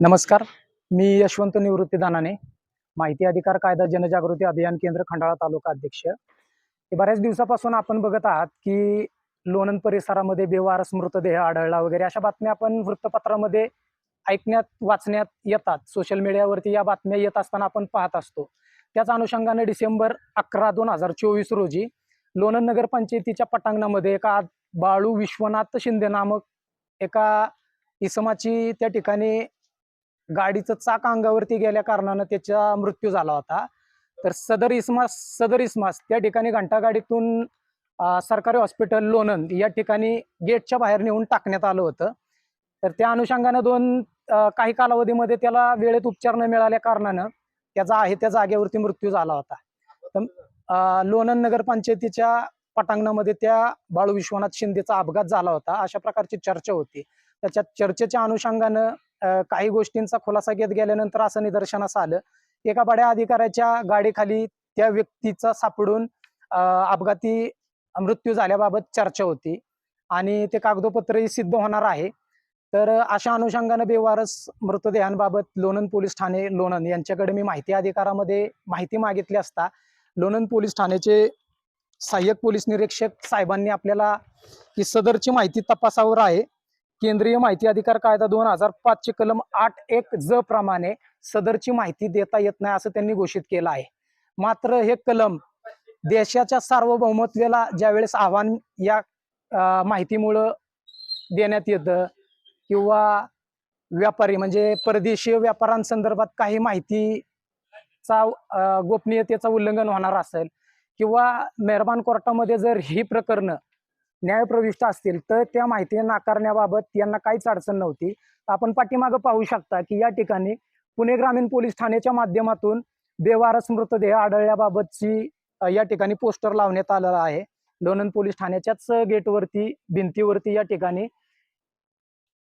नमस्कार मी यशवंत निवृत्ती दानाने माहिती अधिकार कायदा जनजागृती अभियान केंद्र खंडाळा तालुका अध्यक्ष. हे बऱ्याच दिवसापासून आपण बघत आहात की लोणंद परिसरामध्ये बेवारस मृतदेह आढळला वगैरे अशा बातम्या आपण वृत्तपत्रामध्ये ऐकण्यात वाचण्यात येतात. सोशल मीडियावरती या बातम्या येत असताना आपण पाहत असतो. त्याच अनुषंगाने डिसेंबर अकरा दोन हजार चोवीस रोजी लोणंद नगरपंचायतीच्या पटांगणामध्ये एका बाळू विश्वनाथ शिंदे नामक एका इसमाची त्या ठिकाणी गाडीचं चाक अंगावरती गेल्या कारणानं त्याचा मृत्यू झाला होता. तर सदर इसमास सदर इस्मास त्या ठिकाणी घंटागाडीतून सरकारी हॉस्पिटल लोणंद या ठिकाणी गेटच्या बाहेर नेऊन टाकण्यात आलं होतं. तर त्या अनुषंगानं दोन काही कालावधीमध्ये त्याला वेळेत उपचार न मिळाल्या कारणानं त्याचा आहे त्या जागेवरती मृत्यू झाला होता. तर लोणंद नगरपंचायतीच्या पटांगणामध्ये त्या बाळू विश्वनाथ शिंदेचा अपघात झाला होता. अशा प्रकारची चर्चा होती. त्याच्यात चर्चेच्या अनुषंगानं काही गोष्टींचा खुलासा घेत गेल्यानंतर असं निदर्शनास आलं. एका बड्या अधिकाऱ्याच्या गाडीखाली त्या व्यक्तीचा सापडून अपघाती मृत्यू झाल्याबाबत चर्चा होती आणि ते कागदोपत्रही सिद्ध होणार आहे. तर अशा अनुषंगानं बेवारस मृतदेहांबाबत लोणंद पोलीस ठाणे लोणंद यांच्याकडे मी माहिती अधिकारामध्ये माहिती मागितली असता लोणंद पोलीस ठाण्याचे सहाय्यक पोलीस निरीक्षक साहेबांनी आपल्याला ही सदरची माहिती तपासावर आहे. केंद्रीय माहिती अधिकार कायदा दोन हजार पाच चे कलम आठ एक ज प्रमाणे सदरची माहिती देता येत नाही असं त्यांनी घोषित केलं आहे. मात्र हे कलम देशाच्या सार्वभौमत्वेला ज्यावेळेस आव्हान या माहितीमुळं देण्यात येतं किंवा व्यापारी म्हणजे परदेशीय व्यापारांसंदर्भात काही माहितीचा गोपनीयतेचा गोपनीयतेचं उल्लंघन होणार असेल किंवा मेहरबान कोर्टामध्ये जर ही प्रकरणं न्यायप्रविष्ट असतील तर त्या माहिती नाकारण्याबाबत यांना काहीच अडचण नव्हती. आपण पाठीमागं पाहू शकता की या ठिकाणी पुणे ग्रामीण पोलीस ठाण्याच्या माध्यमातून बेवारस मृतदेह आढळल्याबाबतची या ठिकाणी पोस्टर लावण्यात आलेला आहे. लोणंद पोलीस ठाण्याच्याच गेटवरती भिंतीवरती या ठिकाणी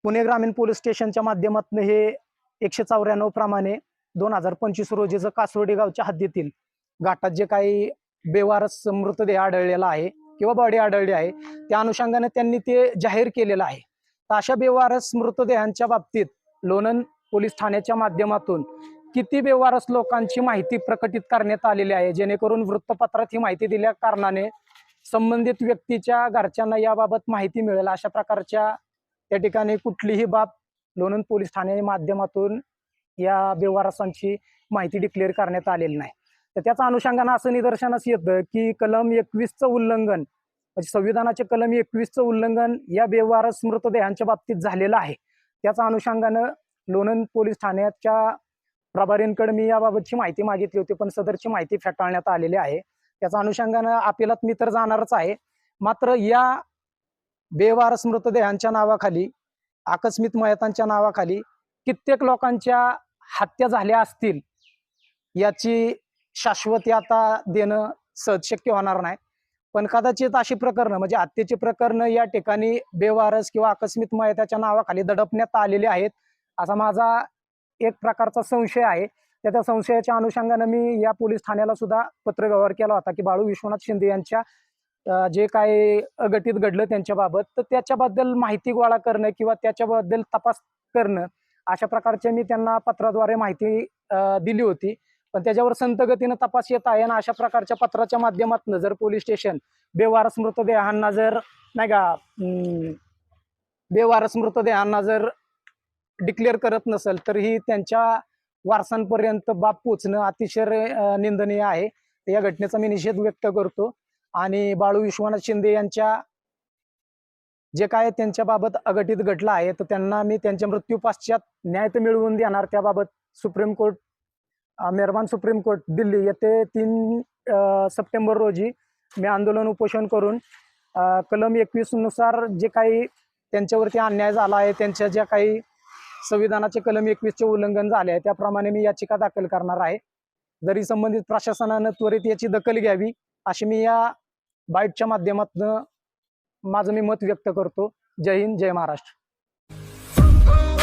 पुणे ग्रामीण पोलीस स्टेशनच्या माध्यमातून हे एकशे चौऱ्याण्णव प्रमाणे दोन हजार पंचवीस रोजीचं कासोडी गावच्या हद्दीतील घाटात जे काही बेवारस मृतदेह आढळलेला आहे किंवा बॉडी आढळली आहे त्या अनुषंगाने त्यांनी ते जाहीर केलेलं आहे. तर अशा बेवारस मृतदेहांच्या बाबतीत लोणंद पोलीस ठाण्याच्या माध्यमातून किती बेवारस लोकांची माहिती प्रकटित करण्यात आलेली आहे? जेणेकरून वृत्तपत्रात ही माहिती दिल्या कारणाने संबंधित व्यक्तीच्या घरच्यांना याबाबत माहिती मिळेल. अशा प्रकारच्या त्या ठिकाणी कुठलीही बाब लोणंद पोलीस ठाण्याच्या माध्यमातून या बेवारसांची माहिती डिक्लेअर करण्यात आलेली नाही. तर त्याचा अनुषंगानं असं निदर्शनास येतं की कलम एकवीसचं उल्लंघन म्हणजे संविधानाचे कलम एकवीसचं उल्लंघन या बेवारस मृतदेहांच्या बाबतीत झालेलं आहे. त्याचा अनुषंगानं लोणंद पोलीस ठाण्याच्या प्रभारींकडे मी याबाबतची माहिती मागितली होती पण सदरची माहिती फेटाळण्यात आलेली आहे. त्याचा अनुषंगानं अपिलात मी तर जाणारच आहे. मात्र या बेवारस मृतदेहांच्या नावाखाली आकस्मिक मयतांच्या नावाखाली कित्येक लोकांच्या हत्या झाल्या असतील याची शाश्वती आता देणं सहज शक्य होणार नाही. पण कदाचित अशी प्रकरणं म्हणजे हत्येची प्रकरणं या ठिकाणी बेवारस किंवा आकस्मिक मयताच्या नावाखाली दडपण्यात आलेली आहेत असा माझा एक प्रकारचा संशय आहे. त्या त्या संशयाच्या अनुषंगानं मी या पोलीस ठाण्याला सुद्धा पत्रव्यवहार केला होता की बाळू विश्वनाथ शिंदे यांच्या जे काय अघटित घडलं त्यांच्याबाबत तर त्याच्याबद्दल माहिती गोळा करणं किंवा त्याच्याबद्दल तपास करणं अशा प्रकारचे मी त्यांना पत्राद्वारे माहिती दिली होती. पण त्याच्यावर संतगतीनं तपास येत आहे आणि अशा प्रकारच्या पत्राच्या माध्यमातून जर पोलीस स्टेशन बेवारस मृतदेहांना जर नाही का बेवारस मृतदेहांना जर डिक्लेअर करत नसेल तर ही त्यांच्या वारसांपर्यंत बाब पोचणं अतिशय निंदनीय आहे. या घटनेचा मी निषेध व्यक्त करतो. आणि बाळू विश्वनाथ शिंदे यांच्या जे काय त्यांच्याबाबत अघटित घडलं आहे तर त्यांना मी त्यांच्या मृत्यूपाश्चात न्याय तर मिळवून देणार. त्याबाबत सुप्रीम कोर्ट मेहरबान सुप्रीम कोर्ट दिल्ली. येते तीन सप्टेंबर रोजी मी आंदोलन उपोषण करून कलम एकवीसनुसार जे काही त्यांच्यावरती अन्याय झाला आहे त्यांच्या ज्या काही संविधानाचे कलम एकवीसचे उल्लंघन झाले आहे त्याप्रमाणे मी याचिका दाखल करणार आहे. जरी संबंधित प्रशासनानं त्वरित याची दखल घ्यावी अशी मी या बाईटच्या माध्यमातून माझं मी मत व्यक्त करतो. जय हिंद जय महाराष्ट्र.